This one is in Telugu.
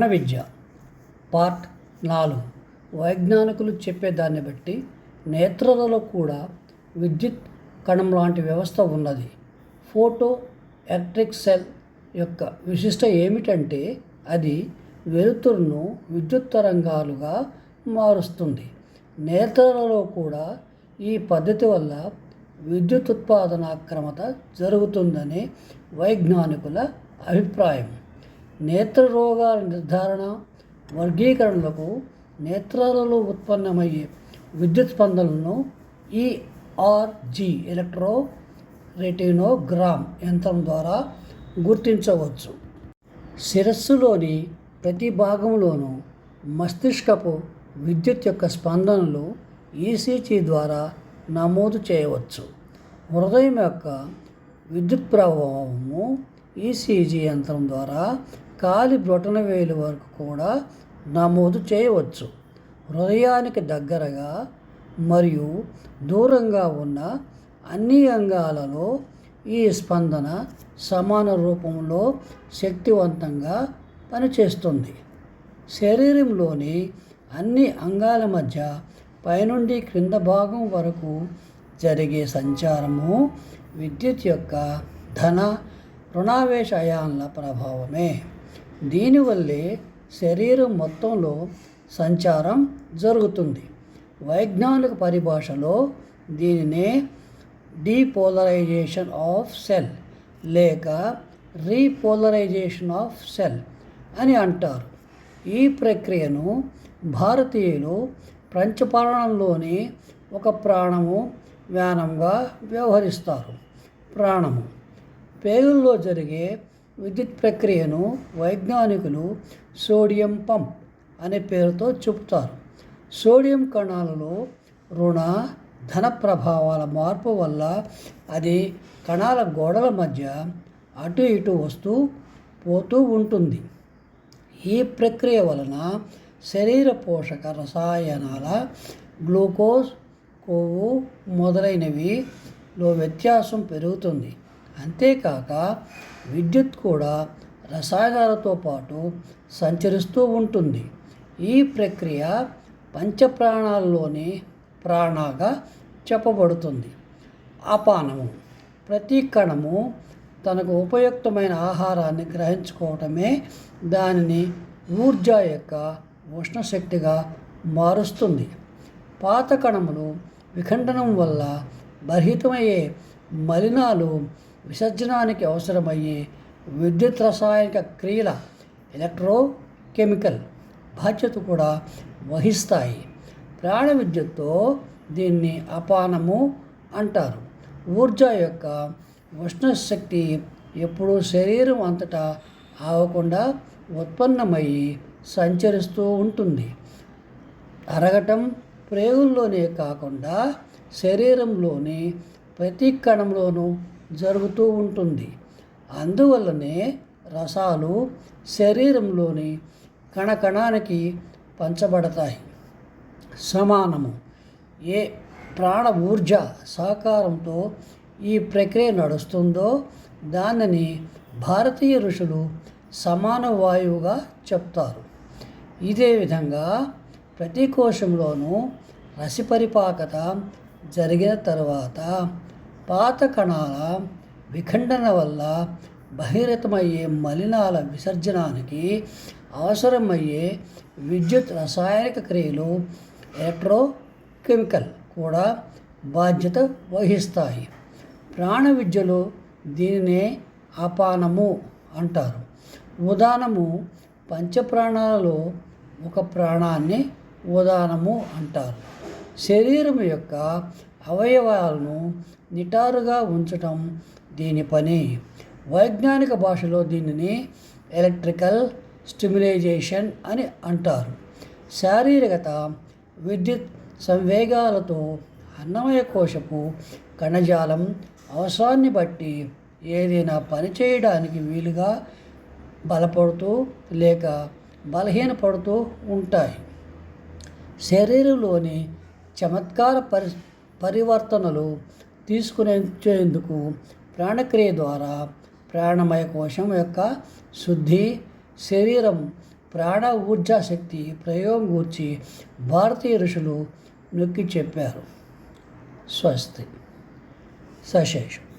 ప్రాణ విద్య పార్ట్ నాలుగు. వైజ్ఞానికులు చెప్పేదాన్ని బట్టి నేత్రలలో కూడా విద్యుత్ కణం లాంటి వ్యవస్థ ఉన్నది. ఫోటో ఎలక్ట్రిక్ సెల్ యొక్క విశిష్ట ఏమిటంటే అది వెలుతురును విద్యుత్ తరంగాలుగా మారుస్తుంది. నేత్రలలో కూడా ఈ పద్ధతి వల్ల విద్యుత్ ఉత్పాదన క్రమత జరుగుతుందని వైజ్ఞానికుల అభిప్రాయం. నేత్ర రోగాల నిర్ధారణ వర్గీకరణలకు నేత్రాలలో ఉత్పన్నమయ్యే విద్యుత్ స్పందనలను ఈఆర్జి ఎలక్ట్రో రెటినోగ్రామ్ యంత్రం ద్వారా గుర్తించవచ్చు. శిరస్సులోని ప్రతి భాగంలోనూ మస్తిష్కపు విద్యుత్ యొక్క స్పందనలు ఈసీజీ ద్వారా నమోదు చేయవచ్చు. హృదయం యొక్క విద్యుత్ ప్రభావము ఈసీజీ యంత్రం ద్వారా కాలి బ్రొటనవేలు వరకు కూడా నమోదు చేయవచ్చు. హృదయానికి దగ్గరగా మరియు దూరంగా ఉన్న అన్ని అంగాలలో ఈ స్పందన సమాన రూపంలో శక్తివంతంగా పనిచేస్తుంది. శరీరంలోని అన్ని అంగాల మధ్య పైనుండి క్రింద భాగం వరకు జరిగే సంచారము విద్యుత్ యొక్క ధన రుణావేశ అయాన్ల ప్రభావమే. దీనివల్లే శరీరం మొత్తంలో సంచారం జరుగుతుంది. వైజ్ఞానిక పరిభాషలో దీనినే డీపోలరైజేషన్ ఆఫ్ సెల్ లేక రీపోలరైజేషన్ ఆఫ్ సెల్ అని అంటారు. ఈ ప్రక్రియను భారతీయులు పంచప్రాణంలోని ఒక ప్రాణము వ్యానంగా వ్యవహరిస్తారు. ప్రాణము. పేగుల్లో జరిగే విద్యుత్ ప్రక్రియను వైజ్ఞానికులు సోడియం పంప్ అనే పేరుతో చెబుతారు. సోడియం కణాలలో రుణ ధన ప్రభావాల మార్పు వల్ల అది కణాల గోడల మధ్య అటు ఇటు వస్తూ పోతూ ఉంటుంది. ఈ ప్రక్రియ వలన శరీర పోషక రసాయనాల గ్లూకోజ్ కొవ్వు మొదలైనవిలో వ్యత్యాసం పెరుగుతుంది. అంతేకాక విద్యుత్ కూడా రసాయనాలతో పాటు సంచరిస్తూ ఉంటుంది. ఈ ప్రక్రియ పంచప్రాణాల్లోని ప్రాణాగా చెప్పబడుతుంది. అపానము. ప్రతి కణము తనకు ఉపయుక్తమైన ఆహారాన్ని గ్రహించుకోవటమే దానిని ఊర్జ యొక్క ఉష్ణశక్తిగా మారుస్తుంది. పాత కణములు విఖండనం వల్ల బహితమయ్యే మలినాలు విసర్జనానికి అవసరమయ్యే విద్యుత్ రసాయనిక క్రియల ఎలక్ట్రోకెమికల్ బాధ్యత కూడా వహిస్తాయి. ప్రాణ విద్యుత్తో దీన్ని అపానము అంటారు. ఊర్జ యొక్క ఉష్ణశక్తి ఎప్పుడూ శరీరం అంతటా ఆవకుండా ఉత్పన్నమయ్యి సంచరిస్తూ ఉంటుంది. అరగటం ప్రేగుల్లోనే కాకుండా శరీరంలోని ప్రతి కణంలోనూ జరుగుతూ ఉంటుంది. అందువల్లనే రసాలు శరీరంలోని కణకణానికి పంచబడతాయి. సమానము. ఏ ప్రాణ ఊర్జ సహకారంతో ఈ ప్రక్రియ నడుస్తుందో దానిని భారతీయ ఋషులు సమాన వాయువుగా చెప్తారు. ఇదే విధంగా ప్రతి కోశంలోనూ రసిపరిపాకత జరిగిన తర్వాత పాత కణాల విఖండన వల్ల బహిర్గతమయ్యే మలినాల విసర్జనానికి అవసరమయ్యే విద్యుత్ రసాయనిక క్రియలు ఎలక్ట్రోకెమికల్ కూడా బాధ్యత వహిస్తాయి. ప్రాణ విద్యలో దీనినే అపానము అంటారు. ఉదానము పంచప్రాణాలలో ఒక ప్రాణాన్ని ఉదానము అంటారు. శరీరం యొక్క అవయవాలను నిటారుగా ఉంచటం దీని పని. వైజ్ఞానిక భాషలో దీనిని ఎలక్ట్రికల్ స్టిమ్యులైజేషన్ అని అంటారు. శారీరకత విద్యుత్ సంవేగాలతో అన్నమయ కోశపు కణజాలం అవసరాన్ని బట్టి ఏదైనా పని చేయడానికి వీలుగా బలపడుతూ లేక బలహీనపడుతూ ఉంటాయి. శరీరంలోని చమత్కార పరి పరివర్తనలు తీసుకునేందుకు ప్రాణక్రియ ద్వారా ప్రాణమయ కోశం యొక్క శుద్ధి శరీరం ప్రాణ ఊర్జా శక్తి ప్రయోగం గూర్చి భారతీయ ఋషులు నొక్కి చెప్పారు. స్వస్తి. సశేషం.